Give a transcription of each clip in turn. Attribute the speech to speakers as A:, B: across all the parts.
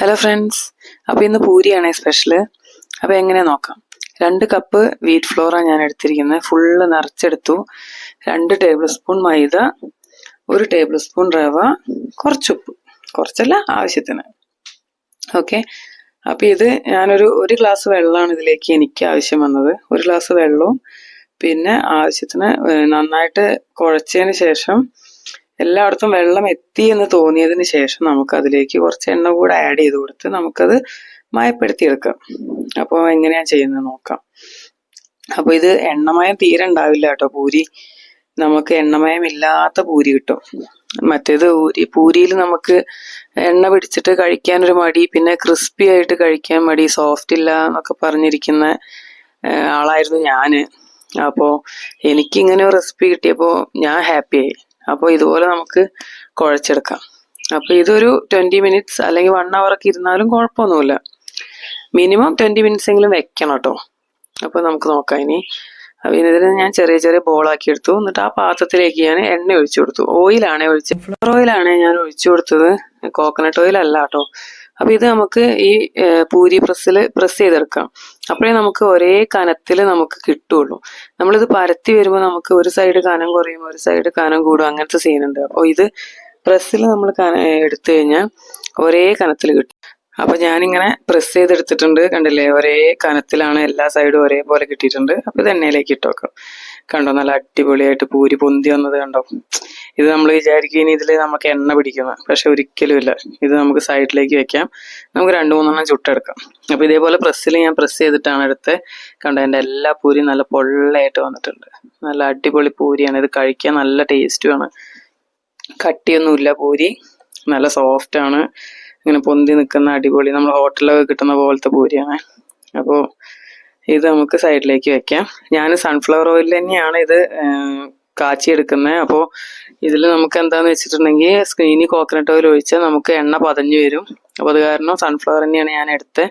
A: Hello friends അപ്പോൾ ഇന്ന് പൂരിയാണ് special അപ്പോൾ എങ്ങനെ നോക്കാം? രണ്ട് കപ്പ് വീറ്റ് ഫ്ലോറാണ് ഞാൻ എടുത്തിരിക്കുന്നത്. ഫുള്ള് നിറച്ചെടുത്തു. രണ്ട് ടേബിൾ സ്പൂൺ മൈദ ഒരു ടേബിൾ സ്പൂൺ റവ കുറച്ചുപ്പ് കുറച്ചല്ല ആവശ്യത്തിന്. ഓക്കെ അപ്പോൾ ഇത് ഞാനൊരു ഒരു ഗ്ലാസ് വെള്ളമാണ് ഇതിലേക്ക് എനിക്ക് ആവശ്യം വന്നത്. ഒരു ഗ്ലാസ് വെള്ളവും പിന്നെ ആവശ്യത്തിന് നന്നായിട്ട് കുഴച്ചതിന് ശേഷം എല്ലായിടത്തും വെള്ളം എത്തി എന്ന് തോന്നിയതിന് ശേഷം നമുക്ക് അതിലേക്ക് കുറച്ച് എണ്ണ കൂടെ ആഡ് ചെയ്ത് കൊടുത്ത് നമുക്കത് മയപ്പെടുത്തിയെടുക്കാം. അപ്പോൾ എങ്ങനെയാ ചെയ്യുന്നത് നോക്കാം. അപ്പോൾ ഇത് എണ്ണമയം തീരെ ഉണ്ടാവില്ല കേട്ടോ. പൂരി നമുക്ക് എണ്ണമയം ഇല്ലാത്ത പൂരി കിട്ടും. മറ്റേത് ഊരി പൂരിയിൽ നമുക്ക് എണ്ണ പിടിച്ചിട്ട് കഴിക്കാൻ ഒരു മടി പിന്നെ ക്രിസ്പി ആയിട്ട് കഴിക്കാൻ മടി സോഫ്റ്റ് ഇല്ല എന്നൊക്കെ പറഞ്ഞിരിക്കുന്ന ആളായിരുന്നു ഞാൻ. അപ്പോൾ എനിക്കിങ്ങനെ റെസിപ്പി കിട്ടിയപ്പോൾ ഞാൻ ഹാപ്പിയായി അപ്പോൾ ഇതുപോലെ നമുക്ക് കുഴച്ചെടുക്കാം. അപ്പോൾ ഇതൊരു ട്വന്റി മിനിറ്റ്സ് അല്ലെങ്കിൽ വൺ ഒക്കെ ഇരുന്നാലും കുഴപ്പമൊന്നുമില്ല. മിനിമം ട്വന്റി മിനിറ്റ്സ് എങ്കിലും വെക്കണം കേട്ടോ. അപ്പോൾ നമുക്ക് നോക്കാം ഇനി. അപ്പം ഇതിന് ഞാൻ ചെറിയ ചെറിയ ബോളാക്കി എടുത്തു. എന്നിട്ട് ആ പാത്രത്തിലേക്ക് ഞാൻ എണ്ണ ഒഴിച്ചു കൊടുത്തു. ഓയിലാണ് ഒഴിച്ചത്. ഫ്ലവർ ഓയിലാണ് ഞാൻ ഒഴിച്ചു കൊടുത്തത്. കോക്കനട്ട് ഓയിൽ അല്ല കേട്ടോ. അപ്പോൾ ഇത് നമുക്ക് ഈ പൂരി പ്രസ്സിൽ പ്രസ് ചെയ്തെടുക്കാം. അപ്പോഴേ നമുക്ക് ഒരേ കനത്തിൽ നമുക്ക് കിട്ടുള്ളൂ. നമ്മളിത് പരത്തി വരുമ്പോൾ നമുക്ക് ഒരു സൈഡ് കനം കുറയും ഒരു സൈഡ് കനം കൂടും അങ്ങനത്തെ സീനുണ്ട് അപ്പോൾ ഇത് പ്രസ്സിൽ നമ്മൾ എടുത്തു കഴിഞ്ഞാൽ ഒരേ കനത്തിൽ കിട്ടും. അപ്പൊ ഞാനിങ്ങനെ പ്രസ് ചെയ്തെടുത്തിട്ടുണ്ട്. കണ്ടില്ലേ? ഒരേ കനത്തിലാണ് എല്ലാ സൈഡും ഒരേപോലെ കിട്ടിയിട്ടുണ്ട്. അപ്പൊ ഇത് എണ്ണയിലേക്ക് ഇട്ട് വെക്കാം. കണ്ടോ? നല്ല അടിപൊളിയായിട്ട് പൂരി പൊന്തി വന്നത് കണ്ടോ? ഇത് നമ്മൾ വിചാരിക്കും ഇനി ഇതിൽ നമുക്ക് എണ്ണ പിടിക്കുന്നത് പക്ഷെ ഒരിക്കലുമില്ല ഇത് നമുക്ക് സൈഡിലേക്ക് വെക്കാം. നമുക്ക് രണ്ട് മൂന്നെണ്ണം ചുട്ടെടുക്കാം. അപ്പൊ ഇതേപോലെ പ്രസ്സിൽ ഞാൻ പ്രസ് ചെയ്തിട്ടാണ് എടുത്ത്. കണ്ടോ? എന്റെ എല്ലാ പൂരിയും നല്ല പൊള്ളയായിട്ട് വന്നിട്ടുണ്ട്. നല്ല അടിപൊളി പൂരിയാണ്. ഇത് കഴിക്കാൻ നല്ല ടേസ്റ്റുമാണ് കട്ടിയൊന്നുമില്ല പൂരി. നല്ല സോഫ്റ്റ് ആണ്. ഇങ്ങനെ പൊന്തി നിൽക്കുന്ന അടിപൊളി നമ്മൾ ഹോട്ടലിലൊക്കെ കിട്ടുന്ന പോലത്തെ പൂരിയാണ്. അപ്പോൾ ഇത് നമുക്ക് സൈഡിലേക്ക് വെക്കാം. ഞാൻ സൺഫ്ലവർ ഓയിൽ തന്നെയാണ് ഇത് കാച്ചിയെടുക്കുന്നത് അപ്പോൾ ഇതിൽ നമുക്ക് എന്താണെന്ന് വെച്ചിട്ടുണ്ടെങ്കിൽ സ്ക്രീനി കോക്കനട്ട് ഓയിൽ ഒഴിച്ചാൽ നമുക്ക് എണ്ണ പതഞ്ഞു വരും. അപ്പോൾ അത് കാരണം സൺഫ്ലവർ തന്നെയാണ് ഞാൻ എടുത്തത്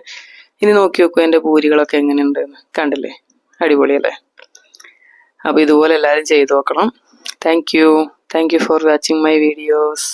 A: ഇനി നോക്കി നോക്കൂ എന്റെ പൂരികളൊക്കെ എങ്ങനെയുണ്ട് കണ്ടില്ലേ? അടിപൊളിയല്ലേ അപ്പോൾ ഇതുപോലെ എല്ലാവരും ചെയ്തു നോക്കണം. Thank you thank you for watching my videos